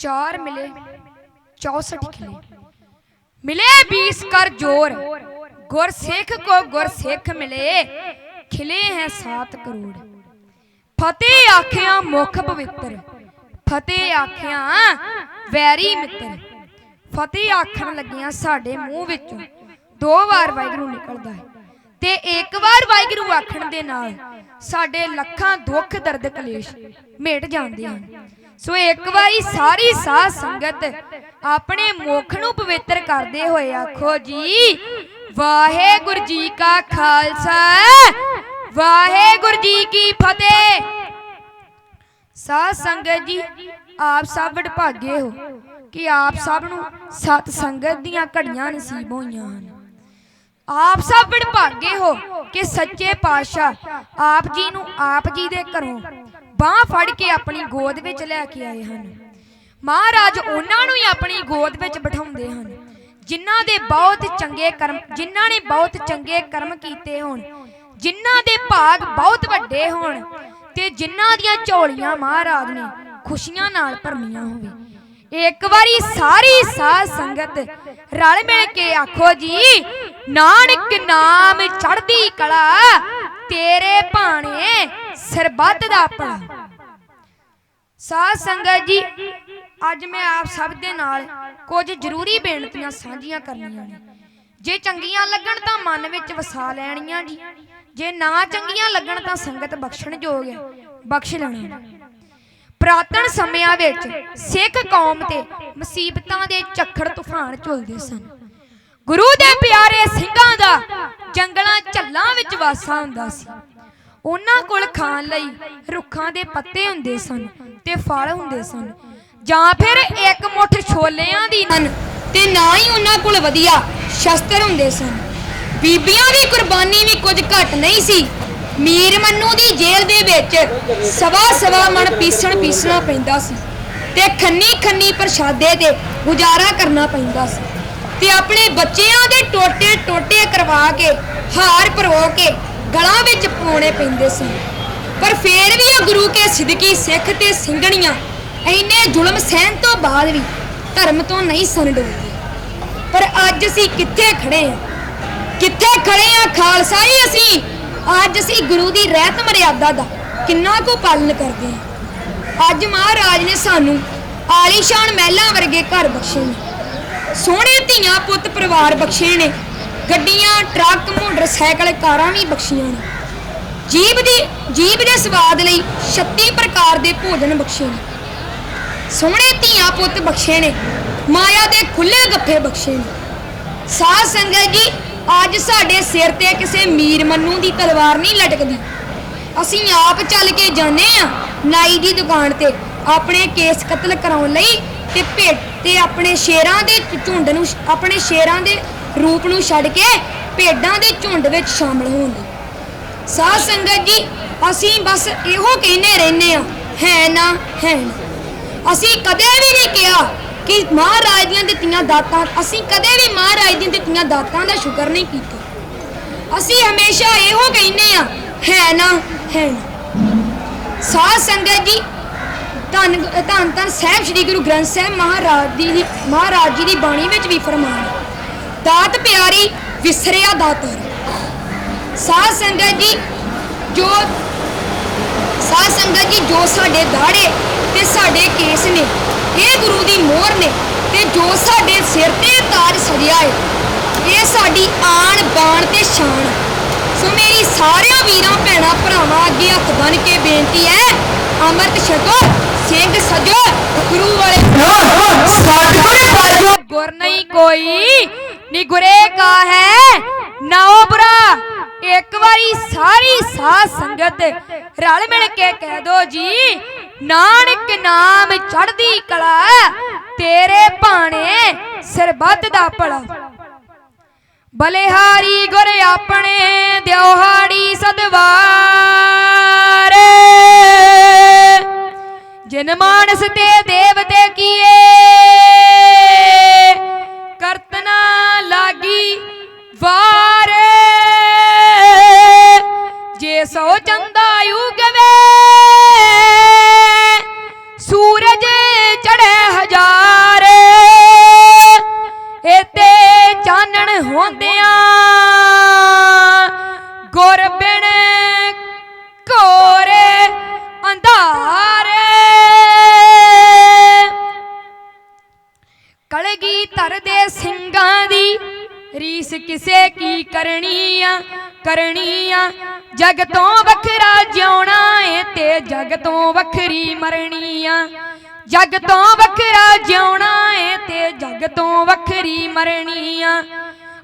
चार मिले चौसठ खिले मिले बीस कर जोर गुर सिख को गुर सिख मिले खिले हैं सात करोड़ फतेह आखिया मुख पवित्र ਫਤਿਹ ਆਖਿਆ ਵੈਰੀ ਮਿੱਤਰ ਫਤਿਹ ਆਖਣ ਲੱਗਿਆਂ ਸਾਡੇ ਮੂੰਹ ਵਿੱਚੋਂ ਦੋ ਵਾਰ ਵਾਹਿਗੁਰੂ ਨਿਕਲਦਾ ਹੈ ਤੇ ਇੱਕ ਵਾਰ ਵਾਹਿਗੁਰੂ ਆਖਣ ਦੇ ਨਾਲ ਸਾਡੇ ਲੱਖਾਂ ਦੁੱਖ ਦਰਦ ਕਲੇਸ਼ ਮਿਟ ਜਾਂਦੇ ਹਨ ਸੋ ਇੱਕ ਵਾਰੀ ਸਾਰੀ ਸਾਧ ਸੰਗਤ ਆਪਣੇ ਮੁਖ ਨੂੰ ਪਵਿੱਤਰ ਕਰਦੇ ਹੋਏ ਆਖੋ ਜੀ, ਵਾਹਿਗੁਰੂ ਜੀ ਕਾ ਖਾਲਸਾ, ਵਾਹਿਗੁਰੂ ਜੀ ਕੀ ਫਤਿਹ। ਸਾਧ ਸੰਗਤ ਜੀ, ਆਪ ਸਭ ਵਡਭਾਗੇ ਹੋ ਕਿ ਆਪ ਸਭ ਨੂੰ ਸਤ ਸੰਗਤ ਦੀਆਂ ਘੜੀਆਂ ਨਸੀਬ ਹੋਈਆਂ ਹਨ। ਆਪ ਸਭ ਵਡਭਾਗੇ ਹੋ ਕਿ ਸੱਚੇ ਪਾਤਸ਼ਾਹ ਆਪ ਜੀ ਨੂੰ ਆਪ ਜੀ ਦੇ ਘਰੋਂ ਬਾਹ ਫੜ ਕੇ ਆਪਣੀ ਗੋਦ ਵਿੱਚ ਲੈ ਕੇ ਆਏ ਹਨ। ਮਹਾਰਾਜ ਉਹਨਾਂ ਨੂੰ ਹੀ ਆਪਣੀ ਗੋਦ ਵਿੱਚ ਬਿਠਾਉਂਦੇ ਹਨ, ਜਿਨ੍ਹਾਂ ਦੇ ਬਹੁਤ ਚੰਗੇ ਕਰਮ, ਜਿਨ੍ਹਾਂ ਨੇ ਬਹੁਤ ਚੰਗੇ ਕਰਮ ਕੀਤੇ ਹੋਣ, ਜਿਨ੍ਹਾਂ ਦੇ ਭਾਗ ਬਹੁਤ ਵੱਡੇ ਹੋਣ ਤੇ ਜਿਨ੍ਹਾਂ ਦੀਆਂ ਝੋਲੀਆਂ ਮਹਾਰਾਜ ਨੇ ਖੁਸ਼ੀਆਂ ਨਾਲ ਭਰਮੀਆਂ ਹੋਵੇ। ਇੱਕ ਵਾਰੀ ਸਾਰੀ ਸਾਧ ਸੰਗਤ ਰਲ ਮਿਲ ਕੇ ਆਖੋ ਜੀ, ਨਾਨਕ ਨਾਮ ਚੜ੍ਹਦੀ ਕਲਾ, ਤੇਰੇ ਭਾਣੇ ਸਰਬੱਤ ਦਾ ਭਲਾ ਸਾਧ ਸੰਗਤ ਜੀ, ਅੱਜ ਮੈਂ ਆਪ ਸਭ ਦੇ ਨਾਲ ਕੁਝ ਜ਼ਰੂਰੀ ਬੇਨਤੀਆਂ ਸਾਂਝੀਆਂ ਕਰਨੀਆਂ ਨੇ। ਜੇ ਚੰਗੀਆਂ ਲੱਗਣ ਤਾਂ ਮਨ ਵਿੱਚ ਵਸਾ ਲੈਣੀਆਂ ਜੀ। ਜੇ ਨਾ ਚੰਗੀਆਂ ਲੱਗਣ ਤਾਂ ਸੰਗਤ ਬਖਸ਼ਣ ਯੋਗ ਹੈ, ਬਖਸ਼ ਲੈਣਾ ਪ੍ਰਾਤਨ ਸਮਿਆਂ ਵਿੱਚ ਸਿੱਖ ਕੌਮ ਤੇ ਮੁਸੀਬਤਾਂ ਦੇ ਝੱਖੜ ਤੂਫਾਨ ਝੁਲਦੇ ਸਨ। ਗੁਰੂ ਦੇ ਪਿਆਰੇ ਸਿੰਘਾਂ ਦਾ ਜੰਗਲਾਂ ਝੱਲਾਂ ਵਿੱਚ ਵਾਸਾ ਹੁੰਦਾ ਸੀ। ਉਹਨਾਂ ਕੋਲ ਖਾਣ ਲਈ ਰੁੱਖਾਂ ਦੇ ਪੱਤੇ ਹੁੰਦੇ ਸਨ ਤੇ ਫਲ ਹੁੰਦੇ ਸਨ। ਜਾਂ ਫਿਰ ਇੱਕ ਮੁੱਠ ਛੋਲਿਆਂ ਦੀ ਨਨ ਤੇ ਨਾ ਹੀ ਉਹਨਾਂ ਕੋਲ ਵਧੀਆ ਸ਼ਸਤਰ ਹੁੰਦੇ ਸਨ। ਬੀਬੀਆਂ ਦੀ ਕੁਰਬਾਨੀ ਵੀ ਕੁਝ ਘੱਟ ਨਹੀਂ ਸੀ। ਮੀਰ ਮੰਨੂ ਦੀ ਜੇਲ੍ਹ ਦੇ ਵਿੱਚ ਸਵਾ ਸਵਾ ਮਣ ਪੀਸਣ ਪੀਸਣਾ ਪੈਂਦਾ ਸੀ ਤੇ ਖੰਨੀ ਖੰਨੀ ਪ੍ਰਸ਼ਾਦੇ ਤੇ ਗੁਜ਼ਾਰਾ ਕਰਨਾ ਪੈਂਦਾ ਸੀ ਤੇ ਆਪਣੇ ਬੱਚਿਆਂ ਦੇ ਟੋਟੇ ਟੋਟੇ ਕਰਵਾ ਕੇ ਹਾਰ ਪਰੋ ਕੇ ਗਲਾਂ ਵਿੱਚ ਪਾਉਣੇ ਪੈਂਦੇ ਸੀ। ਪਰ ਫੇਰ ਵੀ ਉਹ ਗੁਰੂ ਕੇ ਸਿੱਧਕੀ ਸਿੱਖ ਤੇ ਸਿੰਘਣੀਆਂ ਇੰਨੇ ਜ਼ੁਲਮ ਸਹਿਣ ਤੋਂ ਬਾਅਦ ਵੀ ਧਰਮ ਤੋਂ ਨਹੀਂ ਸਨ ਡੋਲਦੇ ਪਰ ਅੱਜ ਅਸੀਂ ਕਿੱਥੇ ਖੜੇ ਹਾਂ ਕਿੱਥੇ ਖੜੇ ਆ ਖਾਲਸਾ ਹੀ ਅਸੀਂ? ਅੱਜ ਅਸੀਂ ਗੁਰੂ ਦੀ ਰਹਿਤ ਮਰਿਆਦਾ ਦਾ ਕਿੰਨਾ ਕੁ ਪਾਲਣ ਕਰਦੇ ਹਾਂ ਅੱਜ ਮਹਾਰਾਜ ਨੇ ਸਾਨੂੰ ਆਲੀਸ਼ਾਨ ਮਹਿਲਾਂ ਵਰਗੇ ਘਰ ਬਖਸ਼ੇ ਨੇ। ਸੋਹਣੇ ਧੀਆਂ ਪੁੱਤ ਪਰਿਵਾਰ ਬਖਸ਼ੇ ਨੇ। ਗੱਡੀਆਂ, ਟਰੱਕ ਮੋਟਰਸਾਈਕਲ ਕਾਰਾਂ ਵੀ ਬਖਸ਼ੀਆਂ ਨੇ। ਜੀਬ ਦੀ ਜੀਬ ਦੇ ਸਵਾਦ ਲਈ 36 ਪ੍ਰਕਾਰ ਦੇ ਭੋਜਨ ਬਖਸ਼ੇ ਨੇ। ਸੋਹਣੇ ਧੀਆਂ ਪੁੱਤ ਬਖਸ਼ੇ ਨੇ, ਮਾਇਆ ਦੇ ਖੁੱਲੇ ਗੱਫੇ ਬਖਸ਼ੇ ਨੇ। ਸਾਧ ਸੰਗਤ ਜੀ, ਅੱਜ ਸਾਡੇ ਸਿਰ ਤੇ ਕਿਸੇ ਮੀਰ ਮੰਨੂ ਦੀ ਤਲਵਾਰ ਨਹੀਂ ਲਟਕਦੀ। ਅਸੀਂ ਆਪ ਚੱਲ ਕੇ ਜਾਂਦੇ ਆ ਨਾਈ ਦੀ ਦੁਕਾਨ ਤੇ, ਆਪਣੇ ਕੇਸ ਕਤਲ ਕਰਾਉਣ ਲਈ ਤੇ ਭੇਟ ਤੇ ਆਪਣੇ ਸ਼ੇਰਾਂ ਦੇ ਝੁੰਡ ਨੂੰ, ਆਪਣੇ ਸ਼ੇਰਾਂ ਦੇ ਰੂਪ ਨੂੰ ਛੱਡ ਕੇ ਭੇਡਾਂ ਦੇ ਝੁੰਡ ਵਿੱਚ ਸ਼ਾਮਲ ਹੋਣ ਲਈ ਸਾਧ ਸੰਗਤ ਜੀ, ਅਸੀਂ ਬਸ ਇਹੋ ਕਹਿੰਦੇ ਰਹਿੰਦੇ ਆ ਹੈ ਨਾ ਹੈ ਨਾ। ਅਸੀਂ ਕਦੇ ਵੀ ਨਹੀਂ ਕਿਹਾ ਕਿ ਮਹਾਰਾਜ ਦੀਆਂ ਦਿੱਤੀਆਂ ਦਾਤਾਂ, ਅਸੀਂ ਕਦੇ ਵੀ ਮਹਾਰਾਜ ਦੀਆਂ ਦਿੱਤੀਆਂ ਦਾਤਾਂ ਦਾ ਸ਼ੁਕਰ ਨਹੀਂ ਕੀਤਾ। ਅਸੀਂ ਹਮੇਸ਼ਾ ਇਹੋ ਕਹਿੰਦੇ ਆ ਹੈ ਨਾ ਹੈ ਨਾ। ਸਾਧ ਸੰਗਤ ਜੀ, ਧੰਨ ਧੰਨ ਧੰਨ ਸਾਹਿਬ ਸ੍ਰੀ ਗੁਰੂ ਗ੍ਰੰਥ ਸਾਹਿਬ ਮਹਾਰਾਜ ਦੀ ਮਹਾਰਾਜ ਜੀ ਦੀ ਬਾਣੀ ਵਿੱਚ ਵੀ ਫਰਮਾਨ ਦਾਤ ਪਿਆਰੀ ਵਿਸਰਿਆ ਦਾਤਰ ਸਾਧ ਸੰਗਤ ਜੀ ਜੋ ਸਾਧ ਸੰਗਤ ਜੀ ਜੋ ਸਾਡੇ ਦਾੜੇ ਤੇ ਸਾਡੇ ਕੇਸ ਨੇ ਇਹ ਗੁਰੂ ਦੀ ਮੋਹਰ ਨੇ ਤੇ ਜੋ ਸਾਡੇ ਸਿਰ ਤੇ ਤਾਜ ਸਜਿਆ ਹੈ ਇਹ ਸਾਡੀ ਆਣ ਬਾਣ ਤੇ ਸ਼ਾਨ ਸੋ ਮੇਰੀ ਸਾਰਿਆਂ ਵੀਰਾਂ ਭੈਣਾਂ ਭਰਾਵਾਂ ਅੱਗੇ ਹੱਥ ਬੰਨ ਕੇ ਬੇਨਤੀ ਹੈ ਅੰਮ੍ਰਿਤ ਛਕੋ ਸਿੰਘ ਸਜੋ ਗੁਰੂ ਵਾਲੇ ਸਤਿਗੁਰ ਪਾਜੋ ਗੁਰ ਨਹੀਂ ਕੋਈ ਨੀ ਗੁਰੇ ਕਾ ਹੈ ਨਾਉ ਬੁਰਾ। ਇੱਕ ਵਾਰੀ ਸਾਰੀ ਸਾਧ ਸੰਗਤ ਰਲ ਮਿਲ ਕੇ ਕਹਿ ਦੋ ਜੀ, ਨਾਨਕ ਨਾਮ ਚੜ੍ਹਦੀ ਕਲਾ, ਤੇਰੇ ਭਾਣੇ ਸਰਬੱਤ ਦਾ ਭਲਾ। ਬਲਿਹਾਰੀ ਗੁਰ ਆਪਣੇ ਦਿਉਹਾੜੀ ਸਦਵਾਰ ਜਿਨ ਮਾਨਸ ਤੇ ਦੇਵਤੇ ਕੀਏ ਰੀਸ ਕਿਸੇ ਕੀ ਕਰਨੀ ਆ ਕਰਨੀ ਆ ਜਗ ਤੋਂ ਵੱਖਰਾ ਜਿਉਣਾ ਏ ਤੇ ਜਗ ਤੋਂ ਵੱਖਰੀ ਮਰਨੀ ਆ ਜਗ ਤੋਂ ਵੱਖਰਾ ਜਿਉਣਾ ਏ ਤੇ ਜਗ ਤੋਂ ਵੱਖਰੀ ਮਰਨੀ ਆ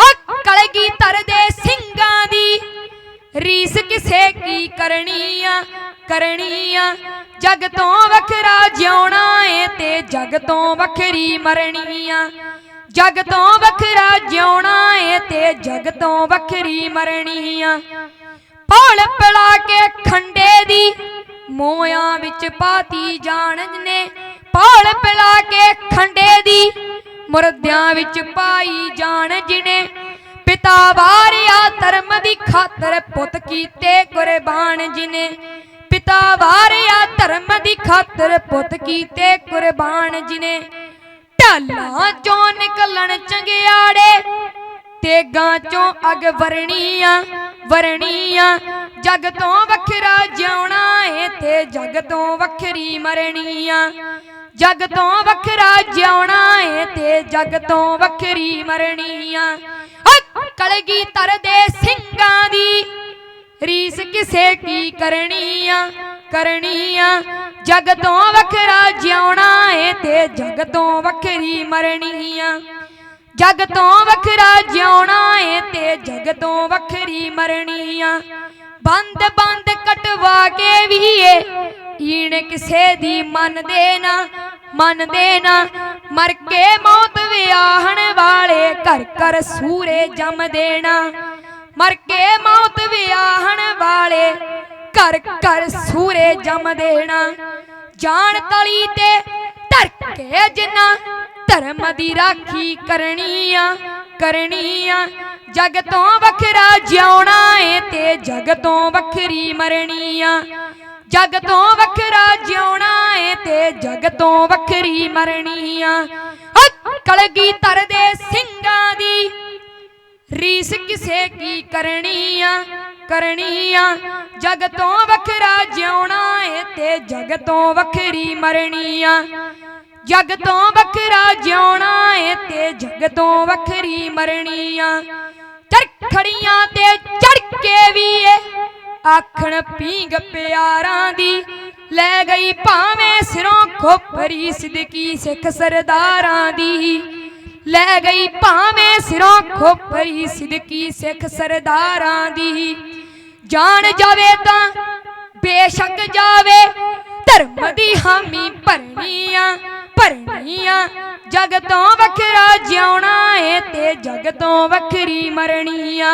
ਓ ਕਲਗੀ ਧਰਦੇ ਸਿੰਘਾਂ ਦੀ ਰੀਸ ਕਿਸੇ ਕੀ ਕਰਨੀ ਆ ਕਰਨੀ ਆ ਜਗ ਤੋਂ ਵੱਖਰਾ ਜਿਉਣਾ ਏ ਤੇ ਜਗ ਤੋਂ ਵੱਖਰੀ ਮਰਨੀ ਆ ਜਗ ਤੋਂ ਵੱਖਰਾ ਜਿਉਣਾ ਏ ਤੇ ਜਗ ਤੋਂ ਵੱਖਰੀ ਮਰਨੀ ਆ। ਪੌਲ ਪਿਲਾ ਕੇ ਖੰਡੇ ਦੀ ਮੋਇਆਂ ਵਿੱਚ ਪਾਤੀ ਜਾਣ ਨੇ ਪੌਲ ਪਿਲਾ ਕੇ ਖੰਡੇ ਦੀ ਮੁਰਦਿਆਂ ਵਿੱਚ ਪਾਈ ਜਾਣ ਜਿਨੇ। ਪਿਤਾ ਵਾਰਿਆ ਧਰਮ ਦੀ ਖਾਤਰ ਪੁੱਤ ਕੀਤੇ ਕੁਰਬਾਨ ਜਿਨੇ। ਪਿਤਾ ਵਾਰਿਆ ਧਰਮ ਦੀ ਖਾਤਰ ਪੁੱਤ ਕੀਤੇ ਕੁਰਬਾਨ ਜਿਨੇ। ਢਾਲਾਂ ਚੋਂ ਨਿਕਲਣ ਚੰਗਿਆੜੇ, ਤੇਗਾਂ ਚੋਂ ਅਗ ਵਰਣੀਆਂ ਵਰਣੀਆਂ। ਜਗ ਤੋਂ ਵੱਖਰਾ ਜਿਉਣਾ ਏ ਤੇ ਜਗ ਤੋਂ ਵੱਖਰੀ ਮਰਨੀਆਂ। ਜਗ ਤੋਂ ਵੱਖਰਾ ਜਿਉਣਾ ਏ ਤੇ ਜਗ ਤੋਂ ਵੱਖਰੀ ਮਰਨੀਆਂ। ਕਲਗੀ ਤਰਦੇ ਸਿੰਘਾਂ ਦੀ ਰੀਸ ਕਿਸੇ ਕੀ ਕਰਨੀ ਆ ਕਰਨੀ ਆ ਜਗ ਤੋਂ ਵੱਖਰਾ ਜਗ ਤੋਂ ਵੱਖਰੀ ਮਰਨੀ ਆ। ਜਗ ਤੋਂ ਵੱਖਰਾ ਜਿਉਣਾ ਏ ਤੇ ਜਗ ਤੋਂ ਵੱਖਰੀ ਮਰਨੀ ਆ। ਬੰਦ ਬੰਦ ਕਟਵਾ ਕੇ ਵੀ ਏ, ਈਣ ਕਿਸੇ ਦੀ ਮੰਨਦੇ ਨਾ ਮੰਨਦੇ ਨਾ। ਮਰ ਕੇ ਮੌਤ ਵਿਆਹਣ ਵਾਲੇ ਘਰ ਘਰ ਸੂਰੇ ਜੰਮ ਦੇਣਾ ਮਰ ਕੇ ਮੌਤ ਵਿਆਹਣ ਵਾਲੇ ਘਰ ਘਰ ਸੂਰੇ ਜੰਮ ਦੇਣਾ ਜਾਣ ਤਲੀ ਤੇ ਧਰਕੇ ਜਿੰਨਾ ਧਰਮ ਦੀ ਰਾਖੀ ਕਰਨੀ ਆ ਕਰਨੀ ਆ। ਜਗ ਤੋਂ ਵੱਖਰਾ ਜਿਉਣਾ ਏ ਤੇ ਜਗ ਤੋਂ ਵੱਖਰੀ ਮਰਨੀ ਆ। ਜਗ ਤੋਂ ਵੱਖਰਾ ਜਿਉਣਾ ਏ ਤੇ ਜਗ ਤੋਂ ਵੱਖਰੀ ਮਰਨੀ ਆ। ਕਲਗੀ ਤਰਦੇ ਸਿੰਘਾਂ ਦੀ, ਰੀਸ ਕਿਸੇ ਕੀ ਕਰਨੀ ਆ। ਕਰਨੀਆਂ ਜਗ ਤੋਂ ਵੱਖਰਾ ਜਿਉਣਾ ਏ ਤੇ ਜਗ ਤੋਂ ਵੱਖਰੀ ਮਰਨੀ ਆ ਜਗ ਤੋਂ ਵੱਖਰਾ ਜਿਉਣਾ ਏ ਤੇ ਜਗ ਤੋਂ ਵੱਖਰੀ ਮਰਨੀ ਆ ਚਰਖੜੀਆਂ ਤੇ ਚੜ ਕੇ ਵੀ ਏ, ਆਖਣ ਪੀਂਗ ਪਿਆਰਾਂ ਦੀ। ਲੈ ਗਈ ਭਾਵੇਂ ਸਿਰੋਂ ਖੋਪਰੀ ਸਿਦਕੀ ਸਿੱਖ ਸਰਦਾਰਾਂ ਦੀ। ਲੈ ਗਈ ਭਾਵੇਂ ਸਿਰੋਂ ਖੋਪਰੀ ਸਿਦਕੀ ਸਿੱਖ ਸਰਦਾਰਾਂ ਦੀ। ਜਾਣ ਜਾਵੇ ਤਾਂ ਬੇਸ਼ੱਕ ਜਾਵੇ। ਧਰਮ ਦੀ ਹਾਮੀ ਭਰਨੀ ਆ ਭਰਨੀ ਜਗ ਤੋਂ ਵੱਖਰਾ ਜਿਉਣਾ ਏ ਤੇ ਜਗ ਤੋਂ ਵੱਖਰੀ ਮਰਨੀਆਂ।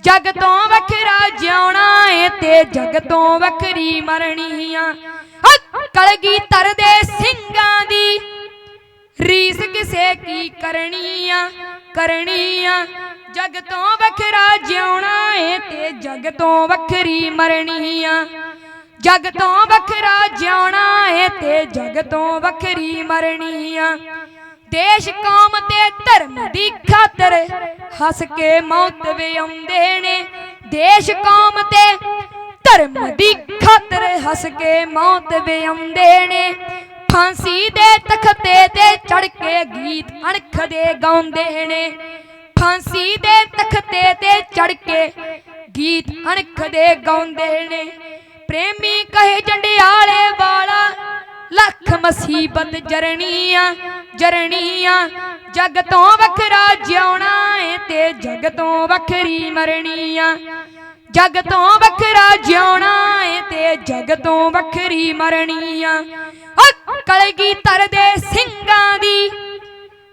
ਜਗ ਤੋਂ ਵੱਖਰਾ ਜਿਉਣਾ ਏ ਤੇ ਜਗ ਤੋਂ ਵੱਖਰੀ ਮਰਨੀਆਂ। ਆ ਕਲਗੀ ਤਰਦੇ ਸਿੰਘਾਂ ਦੀ, ਰੀਸ ਕਿਸੇ ਕੀ ਕਰਨੀ ਆ ਕਰਨੀ ਆ ਜਗ ਤੋਂ ਵੱਖਰਾ ਜਿਉਣਾ ਏ ਤੇ ਜਗ ਤੋਂ ਵੱਖਰੀ ਮਰਨੀ ਆ। ਜਗ ਤੋਂ ਵੱਖਰਾ ਜਿਉਣਾ ਏ ਤੇ ਜਗ ਤੋਂ ਵੱਖਰੀ ਮਰਨੀ ਆ। ਦੇਸ਼, ਕੌਮ ਤੇ ਧਰਮ ਦੀ ਖਾਤਰ ਹੱਸ ਕੇ ਮੌਤ ਵਿਆਉਂਦੇ ਨੇ। ਦੇਸ਼, ਕੌਮ ਤੇ ਧਰਮ ਦੀ ਖਾਤਰ ਹੱਸ ਕੇ ਮੌਤ ਵਿਆਉਂਦੇ ਨੇ। ਫਾਂਸੀ ਦੇ ਤਖਤੇ ਤੇ ਚੜ ਕੇ ਗੀਤ ਅਣਖ ਦੇ ਗਾਉਂਦੇ ਨੇ। ਫਾਂਸੀ ਦੇ ਤਖਤੇ ਤੇ ਚੜ ਕੇ ਗੀਤ ਅਣਖ ਦੇ ਗਾਉਂਦੇ ਨੇ। ਪ੍ਰੇਮੀ ਕਹੇ ਜੰਡਿਆਲੇ ਵਾਲਾ, ਲੱਖ ਮੁਸੀਬਤ ਜਰਨੀਆਂ ਜਰਨੀਆਂ, ਜਗ ਤੋਂ ਵੱਖਰਾ ਜਿਉਣਾ ਏ ਤੇ ਜਗ ਤੋਂ ਵੱਖਰੀ ਮਰਨੀਆਂ। ਜਗ ਤੋਂ ਵੱਖਰਾ ਜਿਉਣਾ ਏ ਤੇ ਜਗ ਤੋਂ ਵੱਖਰੀ ਮਰਨੀਆਂ। ਕਲਗੀ ਤਰਦੇ ਸਿੰਘਾਂ ਦੀ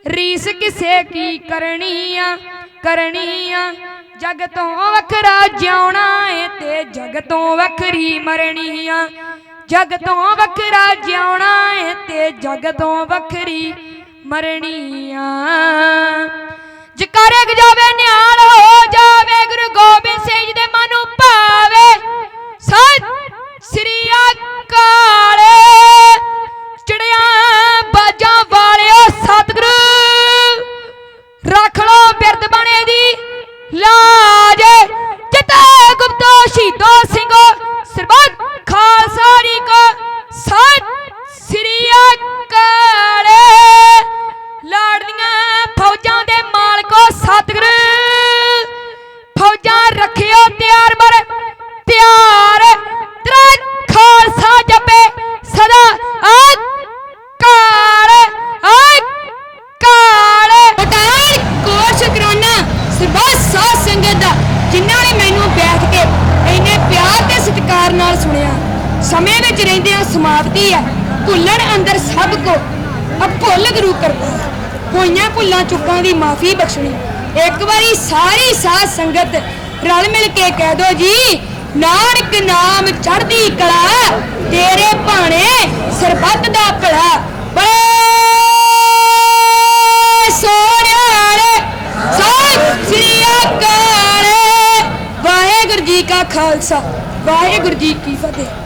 ਰੀਸ ਕਿਸੇ ਕੀ ਕਰਨੀ ਆ ਕਰਨੀ ਆ ਜਗ ਤੋਂ ਵੱਖਰਾ ਜਿਉਣਾ ਏ ਤੇ ਜਗ ਤੋਂ ਵੱਖਰੀ ਮਰਨੀ ਆ ਜਗ ਤੋਂ ਵੱਖਰਾ ਜਿਉਣਾ ਏ ਤੇ ਜਗ ਤੋਂ ਵੱਖਰੀ ਮਰਨੀ ਆ ਜਕਾਰੇ ਜਾਵੇ, ਨਿਹਾਲ ਹੋ ਜਾਵੇ, ਗੁਰੂ ਗੋਬਿੰਦ ਸਿੰਘ ਜੀ ਦੇ ਮਨ ਨੂੰ ਸਮੇ ਵਿੱਚ ਰਹਿੰਦਿਆਂ ਸਮਾਪਤੀ ਹੈ। ਭੁੱਲਣ ਅੰਦਰ ਸਭ ਕੋ ਅਬ ਭੁੱਲ ਗੁਰੂ ਕਰਦਾ ਹੈ। ਹੋਈਆਂ ਭੁੱਲਾਂ ਚੁੱਕਾਂ ਦੀ ਮਾਫੀ ਬਖਸ਼ਣੀ। ਇੱਕ ਵਾਰੀ ਸਾਰੀ ਸਾਧ ਸੰਗਤ ਰਲ ਮਿਲ ਕੇ ਕਹਿ ਦੋ ਜੀ, ਨਾਨਕ ਨਾਮ ਚੜ੍ਹਦੀ ਕਲਾ, ਤੇਰੇ ਭਾਣੇ ਸਰਬੱਤ ਦਾ ਭਲਾ। ਬੜੇ ਸੋਹਣਿਆਲੇ ਸਤਿ ਸ੍ਰੀ ਅਕਾਲ। ਵਾਹਿਗੁਰੂ ਜੀ ਕਾ ਖਾਲਸਾ, ਵਾਹਿਗੁਰੂ ਜੀ ਕੀ ਫਤਿਹ।